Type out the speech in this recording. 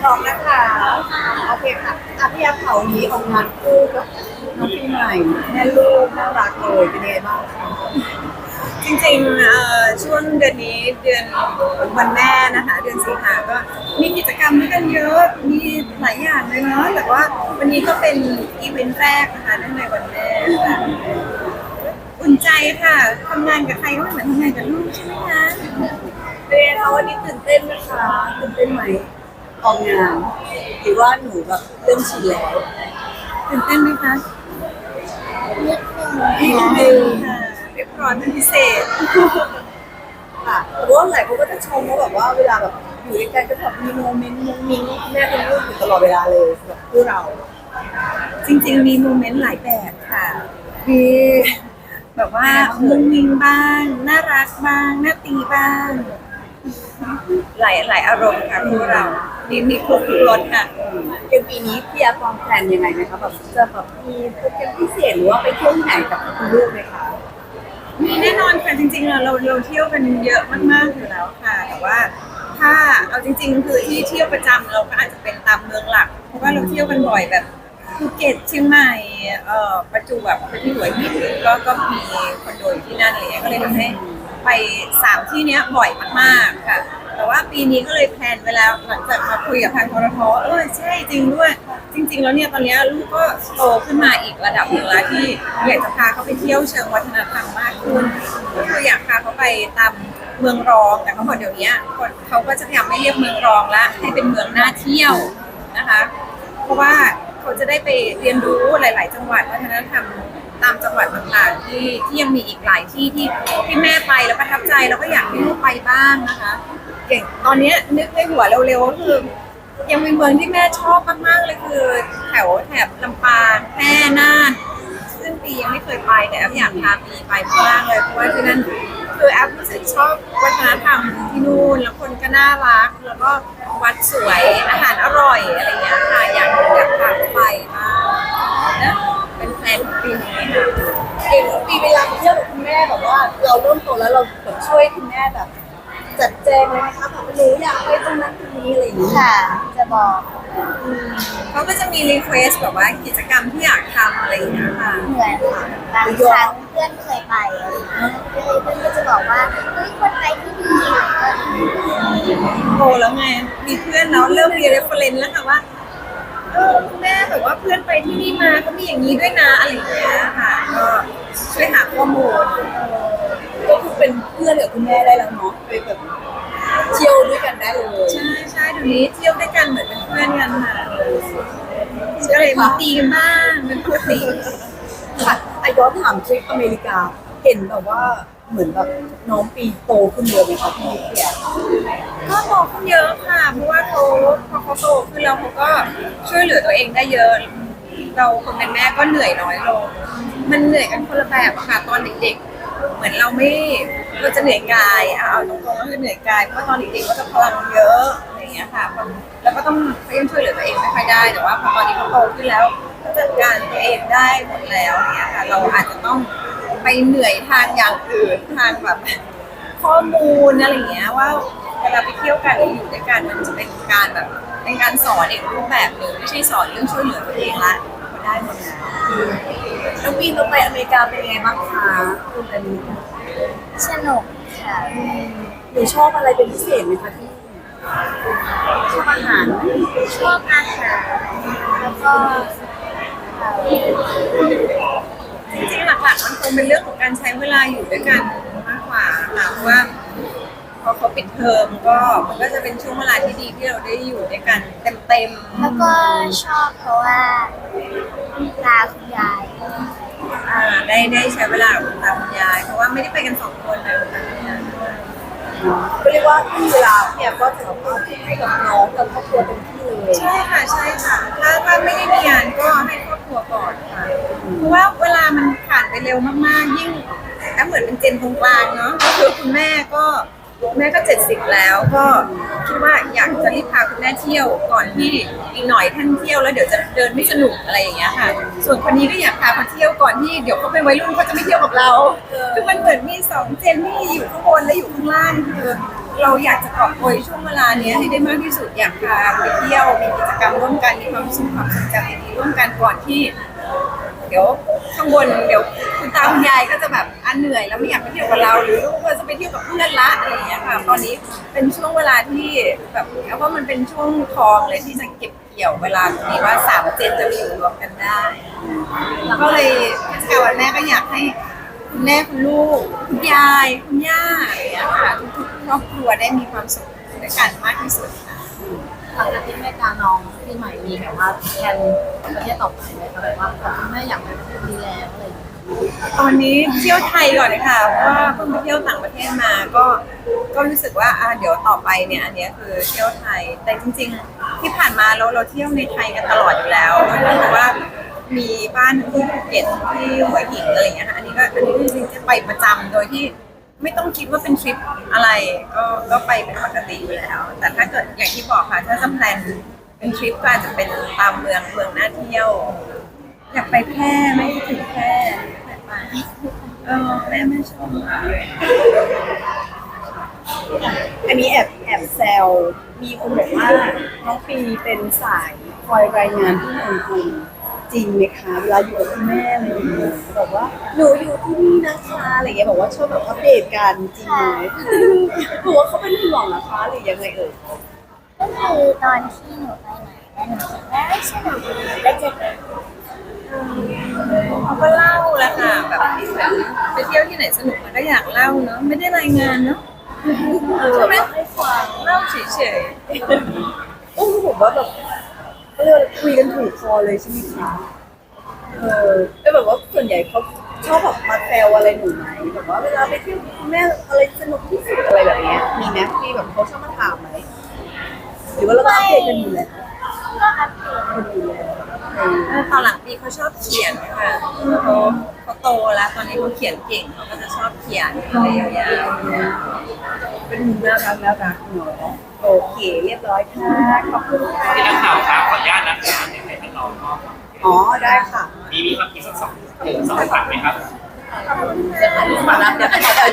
พร้อมนะคะโอเคค่ะอาพี่ยักษ์เขานี้ออกงานคู่กับน้องปีใหม่แม่ลูกน่ารักเลยเป็นยังไงบ้างคะจริงๆเอ่อช่วงเดือนนี้เดือนวันแม่นะคะ เดือนสิงหาก็มีกิจกรรมด้วยกันเยอะ มีหลายอย่างเลยเนาะแต่ว่าวันนี้ก็เป็นอีเวนต์แรกนะคะเนื่องในวันแม่ค่ะอุ่นใจค่ะทำงานกับใครก็ไม่เหมือนทำงานกับลูกใช่ไหมคะ นไงคะวันนี้ตื่นเต้นไหมคะตื่นเต้นไหมออกงานหรือว่าหนูแบบเริ่มชินแล้วตื่นเต้นไหมคะนิดนึงค่ะเรียบร้อยเป็นพิเศษค่ะแต่ว่าหลายคนก็จะชมว่าแบบว่าเวลาแบบอยู่ด้วยกันก็แบบมีโมเมนต์มุ้งมิ้งแม่เป็นลูกอยู่ตลอดเวลาเลยสำหรับคู่เรา จริง ๆ มีโมเมนต์หลายแบบค่ะมีแบบว่ามุงมิงบ้าง น่ารักบ้าง น่าตีบ้าง หลายหลายอารมณ์ค่ะพวกเรามีมีครบทุกรสค่ะเดือนปีนี้พี่อาร์ตวางแผนยังไงไหมคะแบบจะแบบมีโปรแกรมพิเศษหรือว่าไปเที่ยวที่ไหนกับคุณลูกไหมคะมีแน่นอนค่ะจริงๆเราเราเราเที่ยวกันเยอะมากๆอยู่แล้วค่ะ แต่ว่าถ้าเอาจริง ๆ คือที่เที่ยวประจำเราก็อาจจะเป็นตามเมืองหลัก เพราะว่าเราเที่ยวกันบ่อยแบบภูเก็ตเชียงใหม่เอ่อประจวบไปที่หัวหินก็ก็มีคอนโดอยู่ที่นั่นอะไรเลยก็เลยทำให้ ไปสามที่เนี้ยบ่อยมากๆค่ะ แต่ว่าปีนี้ก็เลยแพลนเวแลาหลังจากมาคุยกับทางทรทเออใช่จริงด้วย จริง ๆ แล้วเนี่ยตอนเนี้ยลูกก็โตขึ้นมาอีกระดับหนึ่งแล้วที่อยากจะพาเขาไปเที่ยวเชิงวัฒนธรรมมากขึ้นก็คืออยากพาเขาไปตามเมืองรองแต่เขาบอกเดี๋ยวนี้เขาก็จะพยายามไม่เรียกเมืองรองละให้เป็นเมืองน่าเที่ยวนะคะ เพราะว่าเขาจะได้ไปเรียนรู้หลาย ๆ จังหวัดวัฒนธรรมตามจังหวัด ต่างๆที่ที่ยังมีอีกหลายที่ที่ที่แม่ไปแล้วประทับใจแล้วก็อยากให้ลูกไปบ้างนะคะอย่างตอนเนี้ยนึกในหัวเร็วๆก็คือ ยังมีเมืองที่แม่ชอบมากๆเลยคือแถวแถบลำปางแพร่น่านซึ่งปียังไม่เคยไปแต่แอฟอยากพาปีไปมากเลยเพราะว่าที่นั่นคือแอฟรู้สึกชอบวัฒนธรรมที่นู่นแล้วคนก็น่ารัก แล้วก็วัดสวยอาหารอร่อยอะไรอย่างเงี้ยค่ะอยากอยากพาไป ค่ะ จะบอกเขาก็จะมีรีเควสแบบว่ากิจกรรมที่อยากทำอะไรอย่างเงี้ยค่ะ เหมือนค่ะบางครั้งเพื่อนเคยไปอะไรอย่างเงี้ยเพื่อนก็จะบอกว่าเฮ้ยคนไปที่นี่โตแล้วไง มีเพื่อนเนาะเริ่มมีเรฟเฟรนซ์แล้วค่ะว่าเออคุณแม่แบบว่าเพื่อนไปที่นี่มาเขามีอย่างนี้ด้วยนะอะไรอย่างเงี้ยค่ะก็ช่วยหาข้อมูลก็คือเป็นเพื่อนกับคุณแม่ได้แล้วเนาะไปแบบ เที่ยวด้วยกันได้เลยใช่ใช่เดี๋ยวนี้เที่ยวด้วยกันเหมือนเป็นเพื่อนกันค่ะก็เลยมีตีกันบ้างเป็นปกติค่ะไอ้ย้อนถามทริปอเมริกา เห็นแบบว่าเหมือนแบบน้องปีโตขึ้นเยอะไหมคะพี่เพียก็โตขึ้นเยอะค่ะเพราะว่าเขาพอเขาโตขึ้นแล้วเขาก็ช่วยเหลือตัวเองได้เยอะ เราคนเป็นแม่ก็เหนื่อยน้อยลงมันเหนื่อยกันคนละแบบอะค่ะตอนเด็กๆ เหมือนเราไม่ เราจะเหนื่อยกายเอาเอาตรงๆก็คือเหนื่อยกายเพราะตอนเด็กๆก็จะพลังเยอะอะไรอย่างเงี้ยค่ะแล้วก็ต้องพยายามช่วยเหลือตัวเองไม่ค่อยได้แต่ว่าพอตอนนี้เขาโตขึ้นแล้วเขาจัดการตัวเองได้หมดแล้วเนี่ยค่ะเราอาจจะต้องไปเหนื่อยทางอย่างอื่นทางแบบข้อมูลอะไรเงี้ยว่าเวลาไปเที่ยวกันหรืออยู่ด้วยกันมันจะเป็นการแบบเป็นการสอนอีกรูปแบบหนึ่งไม่ใช่สอนเรื่องช่วยเหลือตัวเองละได้หมดแล้วน้องปีเราไปอเมริกาเป็นยังไงบ้างคะคุณอนิ สนุกค่ะ หนูชอบอะไรเป็นพิเศษไหมคะที่ชอบอาหารไหมชอบอาหารแล้วก็เอ่อจริงๆหลักๆมันคงเป็นเรื่องของการใช้เวลาอยู่ด้วยกันมากกว่าค่ะเพราะว่าพอเขาปิดเทอมก็มันก็จะเป็นช่วงเวลาที่ดีที่เราได้อยู่ด้วยกันเต็มๆแล้วก็ชอบเพราะว่าตาคุณยาย อ่าได้ได้ใช้เวลากับคุณตาคุณยาย เพราะว่าไม่ได้ไปกันสองคนเลยคุณตาคุณยายก็เรียกว่าที่เวลาเนี่ยก็ถือว่าให้กับน้องกับครอบครัวเต็มที่เลยใช่ค่ะใช่ค่ะ ถ้าถ้าไม่ได้มีงานก็ให้ครอบครัวก่อนค่ะ เพราะว่าเวลามันผ่านไปเร็วมากๆ ยิ่งแอปเหมือนเป็นเจนตรงกลางเนาะก็คือคุณแม่ก็ แม่ก็เจ็ดสิบแล้วก็คิดว่าอยากจะรีบพาคุณแม่เที่ยวก่อนที่อีกหน่อยท่านเที่ยวแล้วเดี๋ยวจะเดินไม่สนุกอะไรอย่างเงี้ยค่ะ ส่วนคนนี้ก็อยากพาเขาเที่ยวก่อนที่เดี๋ยวเขาเป็นวัยรุ่นเขาจะไม่เที่ยวกับเราคือมันเหมือนมีสองเจนที่อยู่ข้างบนและอยู่ข้างล่างคือเราอยากจะกอบโกยช่วงเวลาเนี้ยให้ได้มากที่สุดอยากพาไปเที่ยวมีกิจกรรมร่วมกันมีความสุขความทรงจำดีๆร่วมกันก่อนที่ เดี๋ยวข้างบนเดี๋ยวคุณตาคุณยายก็จะแบบ อันเหนื่อยแล้วไม่อยากไปเที่ยวกับเราหรือลูกก็จะไปเที่ยวกับเพื่อนละอะไรอย่างเงี้ยค่ะตอนนี้เป็นช่วงเวลาที่แบบแล้วว่ามันเป็นช่วงทองเลยที่จะเก็บเกี่ยวเวลาตรงนี้ว่าสามเจนจะมาอยู่รวมกันได้ ก็เลยเทศกาลวันแม่ก็อยากให้คุณแม่คุณลูกคุณยายคุณย่าอะไรอย่างเงี้ยค่ะทุกๆครอบครัวได้มีความสุขด้วยกันมากที่สุดค่ะ หลังจากที่แม่กาน้องพี่ใหม่มีแบบว่าแทนประเทศต่อไปไหมคะแบบว่าคุณแม่อยากไปประเทศดีแล้วอะไรอย่างเงี้ย ตอนนี้เที่ยวไทยก่อนนะคะเพราะว่าเพิ่งไปเที่ยวต่างประเทศมาก็ก็รู้สึกว่าอะเดี๋ยวต่อไปเนี่ยอันเนี้ยคือเที่ยวไทย แต่จริง ๆ ที่ผ่านมาเราเราเที่ยวในไทยกันตลอดอยู่แล้วเพราะว่ามีบ้านที่ภูเก็ตที่หัวหินอะไรอย่างเงี้ยค่ะอันนี้ก็อันนี้จริงๆจะไปประจำโดยที่ไม่ต้องคิดว่าเป็นทริปอะไรก็ก็ไปเป็นปกติอยู่แล้ว แต่ถ้าเกิดอย่างที่บอกค่ะถ้าจะแพลนเป็นทริปก็อาจจะเป็นตามเมืองเมืองน่าเที่ยว อยากไปแพร่ไม่คิดถึงแพร่ เออแม่ไม่ชอบมากเลยอันนี้แอบแอบแซวมีคนบอกว่าน้องปีเป็นสายคอยรายงานที่เมืองคุณจริงไหมคะเวลาอยู่กับคุณแม่อะไรอย่างเงี้ยบอกว่าหนูอยู่ที่นี่นะคะอะไรอย่างเงี้ยบอกว่าชอบแบบอัปเดตกันจริงไหมบอกว่าเขาเป็นห่วงนะคะหรือยังไงเอ่ยก็คือตอนที่หนูไปไหนแล้วหนูคิดว่าไม่สนุกแล้วจะเป็น เขาก็เล่าแหละค่ะแบบเหมือนไปเที่ยวที่ไหนสนุกมันก็อยากเล่าเนาะไม่ได้รายงานเนาะใช่ไหมเล่าเฉยโอ้ผมว่าแบบเขาเรียกว่าคุยกันถูกคอเลยใช่ไหมคะเออแล้วแบบว่าส่วนใหญ่เขาชอบแบบมาแซวอะไรหนูไหมแบบว่าเวลาไปเที่ยวกับคุณแม่อะไรสนุกที่สุดอะไรแบบเนี้ยมีไหมมีแบบเขาชอบมาถามไหมหรือว่าเราก็อัปเดตกันอยู่แล้วก็อัปเดตกันอยู่แล้วเออๆแล้ว ตอนหลังปีเขาชอบเขียนค่ะเขาเขาโตแล้วตอนนี้เขาเขียนเก่งเขาก็จะชอบเขียนอะไรยาวๆเป็นมุมน่ารักน่ารักเนาะโอเคเรียบร้อยค่ะขอบคุณค่ะที่นักข่าวครับขออนุญาตนะคะในในท่านรองก็อ๋อได้ค่ะมีมีครับมีสักสองเออสองคำถามไหมครับเดี๋ยวเดี๋ยวเดี๋ยว